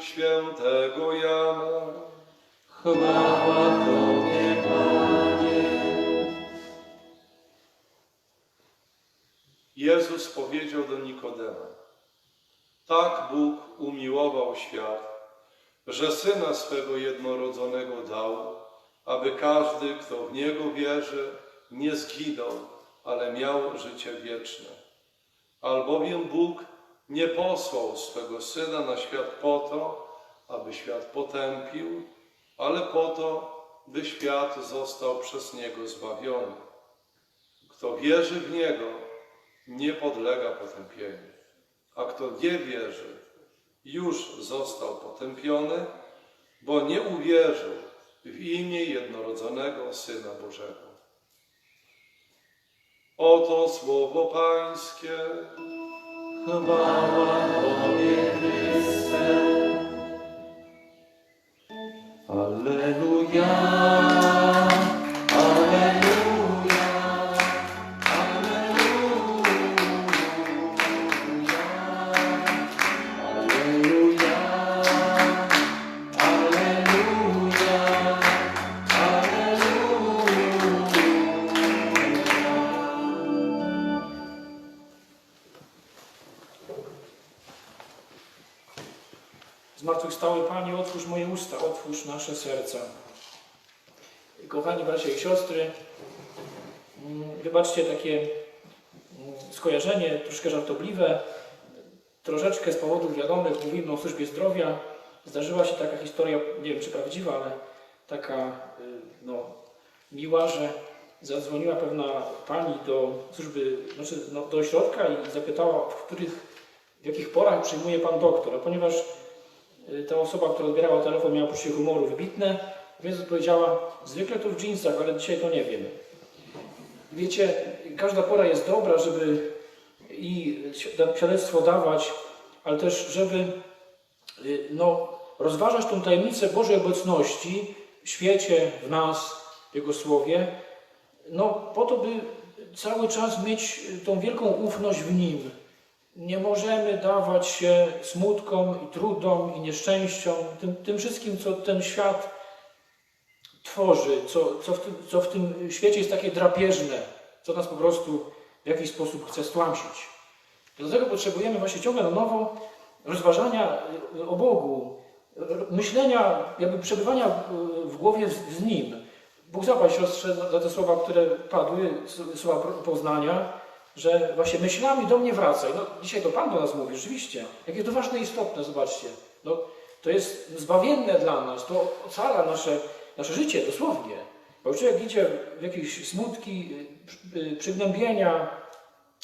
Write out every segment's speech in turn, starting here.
świętego Jana. Chwała Tobie, Panie. Jezus powiedział do Nikodema: Tak Bóg umiłował świat, że syna swego jednorodzonego dał, aby każdy, kto w niego wierzy, nie zginął, ale miał życie wieczne. Albowiem Bóg nie posłał swego syna na świat po to, aby świat potępił, ale po to, by świat został przez niego zbawiony. Kto wierzy w niego, nie podlega potępieniu, a kto nie wierzy, już został potępiony, bo nie uwierzył w imię jednorodzonego Syna Bożego. Oto słowo Pańskie. Chwała Tobie, Chryste. Zmartwychwstały Panie, otwórz moje usta, otwórz nasze serca. Kochani bracia i siostry, mm, wybaczcie takie mm, skojarzenie troszkę żartobliwe. Troszeczkę z powodów wiadomych mówimy o służbie zdrowia. Zdarzyła się taka historia, nie wiem czy prawdziwa, ale taka y, no, miła, że zadzwoniła pewna pani do służby, znaczy no, do ośrodka i zapytała, w których, w jakich porach przyjmuje pan doktor. Ponieważ ta osoba, która odbierała telefon, miała poczucie humoru wybitne, więc odpowiedziała, zwykle to w jeansach, ale dzisiaj to nie wiem. Wiecie, każda pora jest dobra, żeby i świadectwo dawać, ale też, żeby y, no, rozważać tą tajemnicę Bożej obecności w świecie, w nas, w Jego Słowie, no po to, by cały czas mieć tą wielką ufność w Nim, nie możemy dawać się smutkom i trudom i nieszczęściom, tym, tym wszystkim, co ten świat tworzy, co, co, w tym, co w tym świecie jest takie drapieżne, co nas po prostu w jakiś sposób chce stłamsić. Dlatego potrzebujemy właśnie ciągle na nowo rozważania y, o Bogu, y, myślenia, jakby przebywania y, w głowie z, z Nim. Bóg zapłać siostrze za te słowa, które padły, słowa poznania, że właśnie myślami do mnie wracaj. No, dzisiaj to Pan do nas mówi, rzeczywiście. Jakie to ważne i istotne, zobaczcie. No, to jest zbawienne dla nas, to ocala nasze, nasze życie, dosłownie. Bo człowiek idzie w jakieś smutki, y, y, przygnębienia,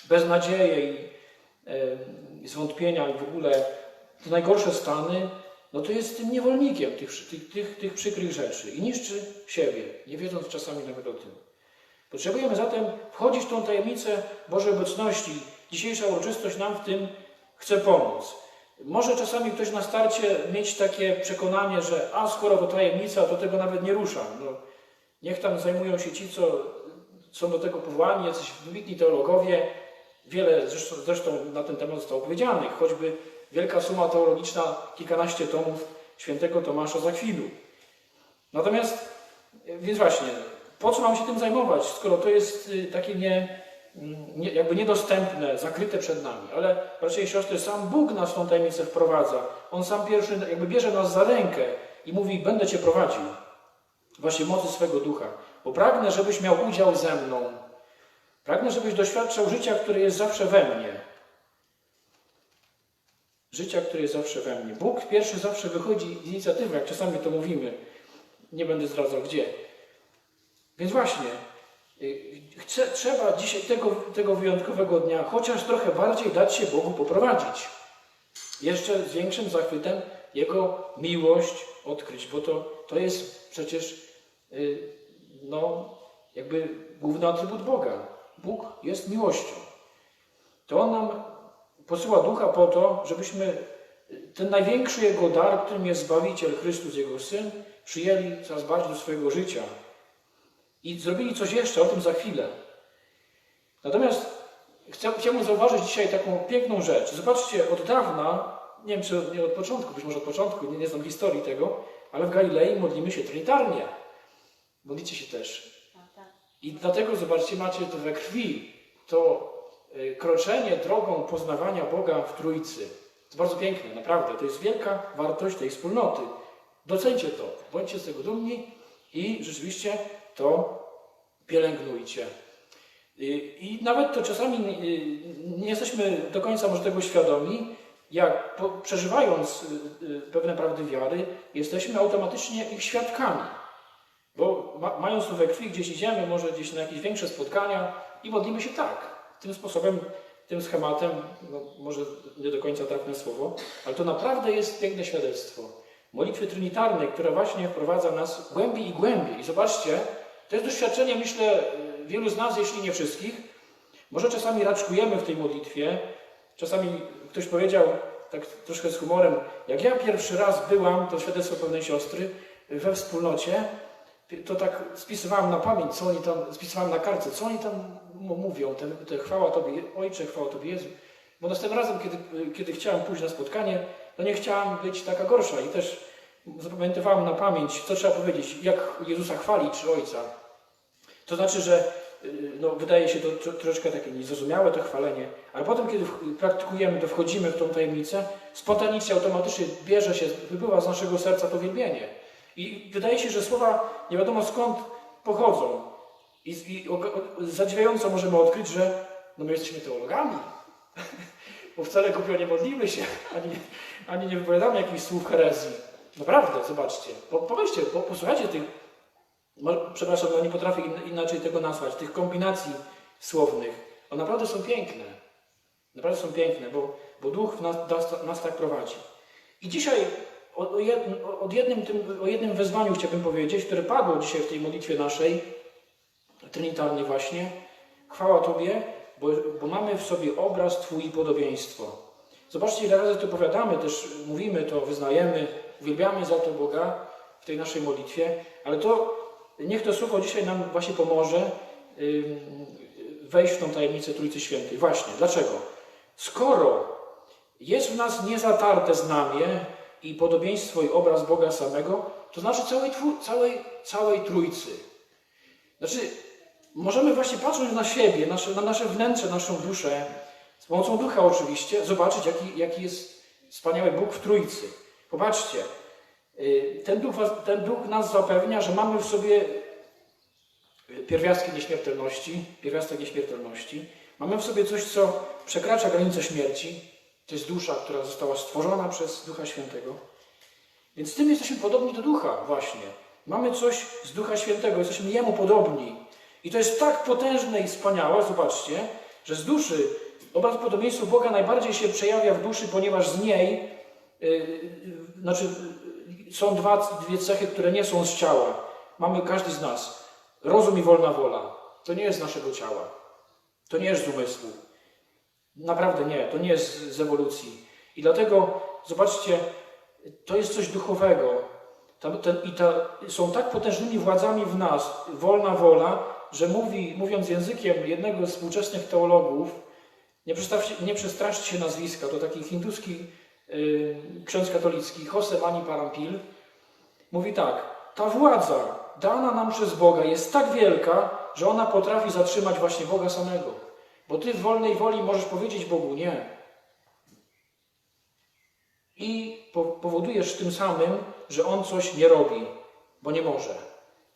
beznadzieje i zwątpienia i w ogóle te najgorsze stany, no to jest tym niewolnikiem tych, tych, tych, tych przykrych rzeczy i niszczy siebie, nie wiedząc czasami nawet o tym. Potrzebujemy zatem wchodzić w tą tajemnicę Bożej obecności. Dzisiejsza uroczystość nam w tym chce pomóc. Może czasami ktoś na starcie mieć takie przekonanie, że a skoro to tajemnica, to tego nawet nie ruszam. No, niech tam zajmują się ci, co są do tego powołani, jacyś wybitni teologowie. Wiele zresztą, zresztą na ten temat zostało powiedzianych, choćby wielka suma teologiczna, kilkanaście tomów świętego Tomasza z Akwinu. Natomiast, więc właśnie, po co mam się tym zajmować, skoro to jest y, takie nie, mm, nie, jakby niedostępne, zakryte przed nami. Ale bracia i siostry, sam Bóg nas w tą tajemnicę wprowadza. On sam pierwszy jakby bierze nas za rękę i mówi, będę Cię prowadził. Właśnie mocy swego ducha. Bo pragnę, żebyś miał udział ze mną. Pragnę, żebyś doświadczał życia, które jest zawsze we mnie. Życia, które jest zawsze we mnie. Bóg pierwszy zawsze wychodzi z inicjatywy, jak czasami to mówimy. Nie będę zdradzał gdzie. Więc właśnie, y, trzeba dzisiaj tego, tego wyjątkowego dnia chociaż trochę bardziej dać się Bogu poprowadzić. Jeszcze z większym zachwytem Jego miłość odkryć, bo to, to jest przecież y, no, jakby główny atrybut Boga. Bóg jest miłością. To On nam posyła ducha po to, żebyśmy ten największy Jego dar, którym jest Zbawiciel Chrystus, Jego Syn, przyjęli coraz bardziej do swojego życia. I zrobili coś jeszcze, o tym za chwilę. Natomiast chcę, chciałbym zauważyć dzisiaj taką piękną rzecz. Zobaczcie, od dawna nie wiem czy nie od początku, być może od początku, nie, nie znam historii tego, ale w Galilei modlimy się trinitarnie. Modlicie się też. I dlatego, zobaczcie, macie to we krwi, to y, kroczenie drogą poznawania Boga w Trójcy. To bardzo piękne, naprawdę. To jest wielka wartość tej wspólnoty. Docencie to, bądźcie z tego dumni i rzeczywiście to pielęgnujcie. Y, I nawet to czasami y, nie jesteśmy do końca może tego świadomi, jak przeżywając y, pewne prawdy wiary, jesteśmy automatycznie ich świadkami. Bo ma, mając to we krwi, gdzieś idziemy, może gdzieś na jakieś większe spotkania i modlimy się tak. Tym sposobem, tym schematem, no, może nie do końca trafne słowo, ale to naprawdę jest piękne świadectwo. Modlitwy trinitarnej, która właśnie wprowadza nas głębiej i głębiej. I zobaczcie, to jest doświadczenie, myślę, wielu z nas, jeśli nie wszystkich. Może czasami raczkujemy w tej modlitwie. Czasami ktoś powiedział, tak troszkę z humorem, jak ja pierwszy raz byłam, to świadectwo pewnej siostry, we wspólnocie, to tak spisywałem na pamięć, co oni tam, spisywałem na kartce, co oni tam mówią, te, te chwała Tobie, Ojcze, chwała Tobie Jezu. Bo następnym razem, kiedy, kiedy chciałem pójść na spotkanie, no nie chciałam być taka gorsza i też zapamiętywałem na pamięć, co trzeba powiedzieć, jak Jezusa chwalić, czy Ojca. To znaczy, że y, no, wydaje się to tro- troszeczkę takie niezrozumiałe to chwalenie, ale potem, kiedy praktykujemy to, wchodzimy w tą tajemnicę, spontanicznie, automatycznie bierze się, wypływa z naszego serca to wielbienie. I wydaje się, że słowa nie wiadomo skąd pochodzą. I, i o, zadziwiająco możemy odkryć, że no my jesteśmy teologami. Bo wcale głupio nie modlimy się, ani, ani nie wypowiadamy jakichś słów herezji. Naprawdę, zobaczcie. Po, pomyślcie, po, posłuchajcie tych, przepraszam, no nie potrafię in, inaczej tego nazwać, tych kombinacji słownych. One naprawdę są piękne. Naprawdę są piękne, bo, bo Duch nas, nas tak prowadzi. I dzisiaj o, o, jednym, o, jednym tym, o jednym wezwaniu chciałbym powiedzieć, które padło dzisiaj w tej modlitwie naszej, trinitarnej właśnie. Chwała Tobie, bo, bo mamy w sobie obraz Twój i podobieństwo. Zobaczcie, ile razy to powiadamy, też mówimy to, wyznajemy, uwielbiamy za to Boga w tej naszej modlitwie, ale to niech to słowo dzisiaj nam właśnie pomoże wejść w tą tajemnicę Trójcy Świętej. Właśnie, dlaczego? Skoro jest w nas niezatarte znamie i podobieństwo i obraz Boga samego, to znaczy całej, całej, całej Trójcy. Znaczy, możemy właśnie patrząc na siebie, nasze, na nasze wnętrze, naszą duszę, z pomocą ducha oczywiście, zobaczyć, jaki, jaki jest wspaniały Bóg w Trójcy. Popatrzcie, y, ten duch, ten duch nas zapewnia, że mamy w sobie pierwiastki nieśmiertelności, pierwiastek nieśmiertelności. Mamy w sobie coś, co przekracza granicę śmierci. To jest dusza, która została stworzona przez Ducha Świętego. Więc tym jesteśmy podobni do Ducha właśnie. Mamy coś z Ducha Świętego, jesteśmy Jemu podobni. I to jest tak potężne i wspaniałe, zobaczcie, że z duszy obraz podobieństwa Boga najbardziej się przejawia w duszy, ponieważ z niej yy, znaczy, są dwa, dwie cechy, które nie są z ciała. Mamy każdy z nas. Rozum i wolna wola. To nie jest naszego ciała. To nie jest z umysłu. Naprawdę nie. To nie jest z ewolucji. I dlatego, zobaczcie, to jest coś duchowego. Ten, I ta, są tak potężnymi władzami w nas, wolna wola, że mówi, mówiąc językiem jednego z współczesnych teologów, nie, nie przestraszcie się nazwiska, to taki hinduski ksiądz katolicki, Jose Mani Parampil, mówi tak, ta władza dana nam przez Boga jest tak wielka, że ona potrafi zatrzymać właśnie Boga samego. Bo ty w wolnej woli możesz powiedzieć Bogu nie. I po- powodujesz tym samym, że On coś nie robi, bo nie może.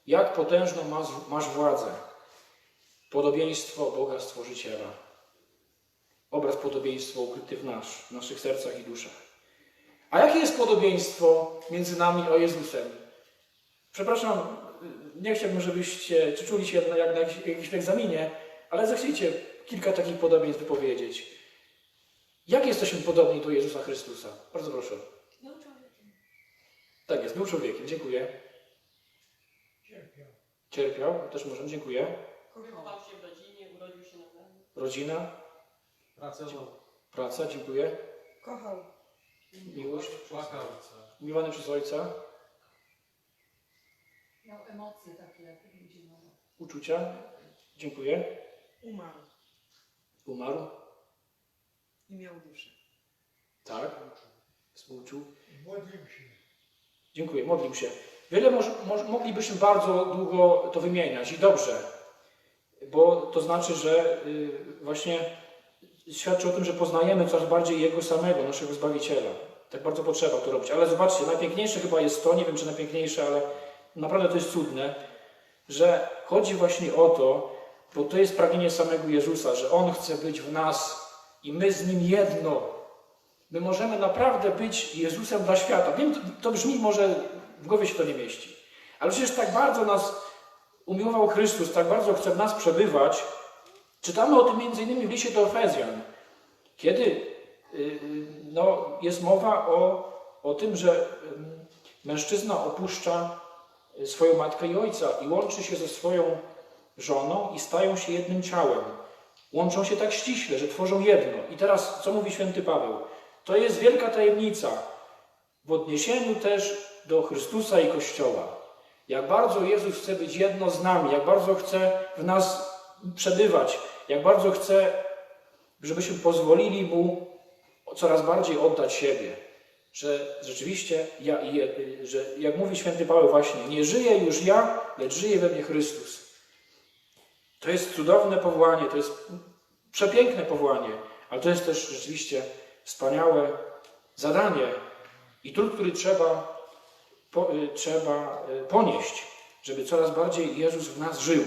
Jak potężną masz władzę. Podobieństwo Boga Stworzyciela. Obraz podobieństwa ukryty w, nasz, w naszych sercach i duszach. A jakie jest podobieństwo między nami a Jezusem? Przepraszam, nie chciałbym, żebyście czy czuli się jak na jakimś- jakimś egzaminie, ale zechciejcie kilka takich podobieństw wypowiedzieć. Jak jesteśmy podobni do Jezusa Chrystusa? Bardzo proszę. Tak jest, był człowiekiem, dziękuję. Cierpiał. Cierpiał, też możemy, dziękuję. Wychował się w rodzinie, urodził się na. Rodzina, Pracował. praca, dziękuję. Kochał. Miłość, Płakał. miłowany przez Ojca, Miał emocje takie, jak ludzie uczucia, dziękuję. Umarł Umarł, i miał duszę. tak. Współczuł. Modlił się. Dziękuję, modlił się. Wiele moż, moż, moglibyśmy bardzo długo to wymieniać i dobrze, bo to znaczy, że y, właśnie świadczy o tym, że poznajemy coraz bardziej Jego samego, naszego Zbawiciela. Tak bardzo potrzeba to robić. Ale zobaczcie, najpiękniejsze chyba jest to, nie wiem czy najpiękniejsze, ale naprawdę to jest cudne, że chodzi właśnie o to, bo to jest pragnienie samego Jezusa, że On chce być w nas i my z Nim jedno. My możemy naprawdę być Jezusem dla świata. Wiem, to, to brzmi może, w głowie się to nie mieści. Ale przecież tak bardzo nas umiłował Chrystus, tak bardzo chce w nas przebywać. Czytamy o tym innymi w liście do Efezjan, kiedy y, y, no, jest mowa o, o tym, że ym, mężczyzna opuszcza y, swoją matkę i ojca i łączy się ze swoją żoną i stają się jednym ciałem. Łączą się tak ściśle, że tworzą jedno. I teraz, co mówi święty Paweł? To jest wielka tajemnica w odniesieniu też do Chrystusa i Kościoła. Jak bardzo Jezus chce być jedno z nami, jak bardzo chce w nas przebywać, jak bardzo chce, żebyśmy pozwolili Mu coraz bardziej oddać siebie. Że rzeczywiście, ja, że jak mówi święty Paweł właśnie, nie żyję już ja, lecz żyje we mnie Chrystus. To jest cudowne powołanie, to jest przepiękne powołanie, ale to jest też rzeczywiście wspaniałe zadanie i trud, który trzeba, po, y, trzeba y, ponieść, żeby coraz bardziej Jezus w nas żył.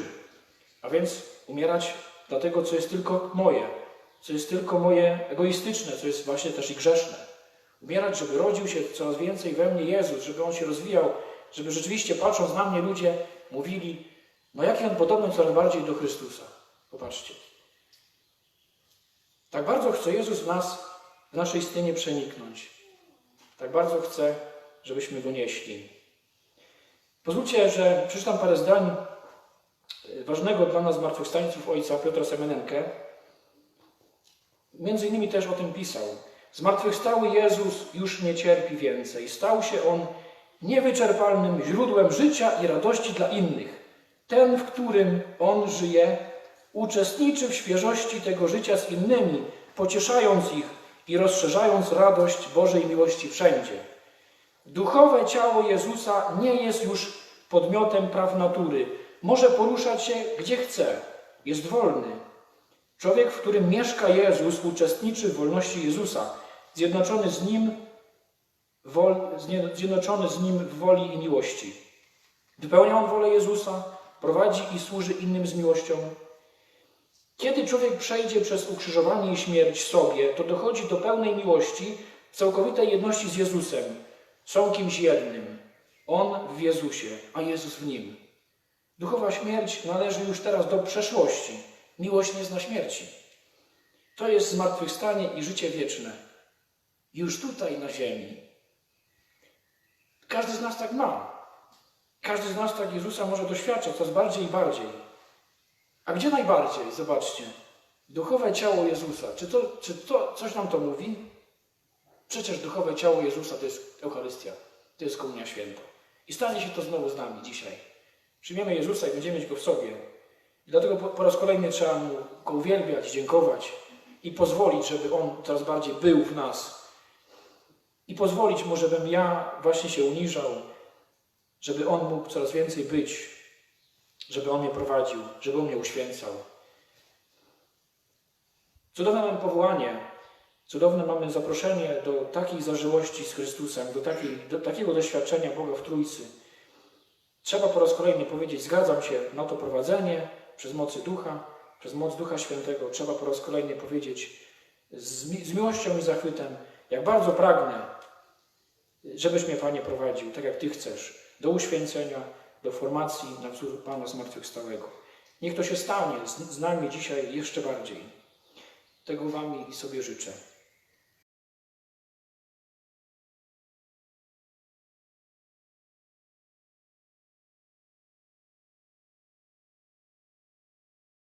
A więc umierać dla tego, co jest tylko moje, co jest tylko moje egoistyczne, co jest właśnie też i grzeszne. Umierać, żeby rodził się coraz więcej we mnie Jezus, żeby On się rozwijał, żeby rzeczywiście patrząc na mnie ludzie mówili, no jaki On podobny coraz bardziej do Chrystusa. Popatrzcie. Tak bardzo chce Jezus w nas, w naszej istnienie przeniknąć. Tak bardzo chce, żebyśmy Go nieśli. Pozwólcie, że przeczytam parę zdań ważnego dla nas zmartwychwstańców ojca Piotra Semenenkę. Między innymi też o tym pisał. Zmartwychwstały Jezus już nie cierpi więcej. Stał się On niewyczerpalnym źródłem życia i radości dla innych. Ten, w którym On żyje, uczestniczy w świeżości tego życia z innymi, pocieszając ich i rozszerzając radość Bożej miłości wszędzie. Duchowe ciało Jezusa nie jest już podmiotem praw natury. Może poruszać się gdzie chce. Jest wolny. Człowiek, w którym mieszka Jezus, uczestniczy w wolności Jezusa, zjednoczony z Nim, wol, zjednoczony z Nim w woli i miłości. Wypełnia on wolę Jezusa, prowadzi i służy innym z miłością. Kiedy człowiek przejdzie przez ukrzyżowanie i śmierć sobie, to dochodzi do pełnej miłości, całkowitej jedności z Jezusem. Są kimś jednym. On w Jezusie, a Jezus w nim. Duchowa śmierć należy już teraz do przeszłości. Miłość nie zna śmierci. To jest zmartwychwstanie i życie wieczne. Już tutaj na ziemi. Każdy z nas tak ma. Każdy z nas tak Jezusa może doświadczać coraz bardziej i bardziej. A gdzie najbardziej? Zobaczcie. Duchowe ciało Jezusa. Czy to, czy to coś nam to mówi? Przecież duchowe ciało Jezusa to jest Eucharystia. To jest Komunia Święta. I stanie się to znowu z nami dzisiaj. Przyjmiemy Jezusa i będziemy mieć Go w sobie. I dlatego po, po raz kolejny trzeba Mu Go uwielbiać, dziękować i pozwolić, żeby On coraz bardziej był w nas. I pozwolić Mu, żebym ja właśnie się uniżał, żeby On mógł coraz więcej być, żeby On mnie prowadził, żeby On mnie uświęcał. Cudowne mamy powołanie, cudowne mamy zaproszenie do takiej zażyłości z Chrystusem, do, do takiego doświadczenia Boga w Trójcy. Trzeba po raz kolejny powiedzieć, zgadzam się na to prowadzenie przez mocy Ducha, przez moc Ducha Świętego. Trzeba po raz kolejny powiedzieć z, mi- z miłością i zachwytem, jak bardzo pragnę, żebyś mnie, Panie, prowadził, tak jak Ty chcesz, do uświęcenia, do formacji na wzór Pana Zmartwychwstałego. Niech to się stanie z, z nami dzisiaj jeszcze bardziej. Tego Wam i sobie życzę.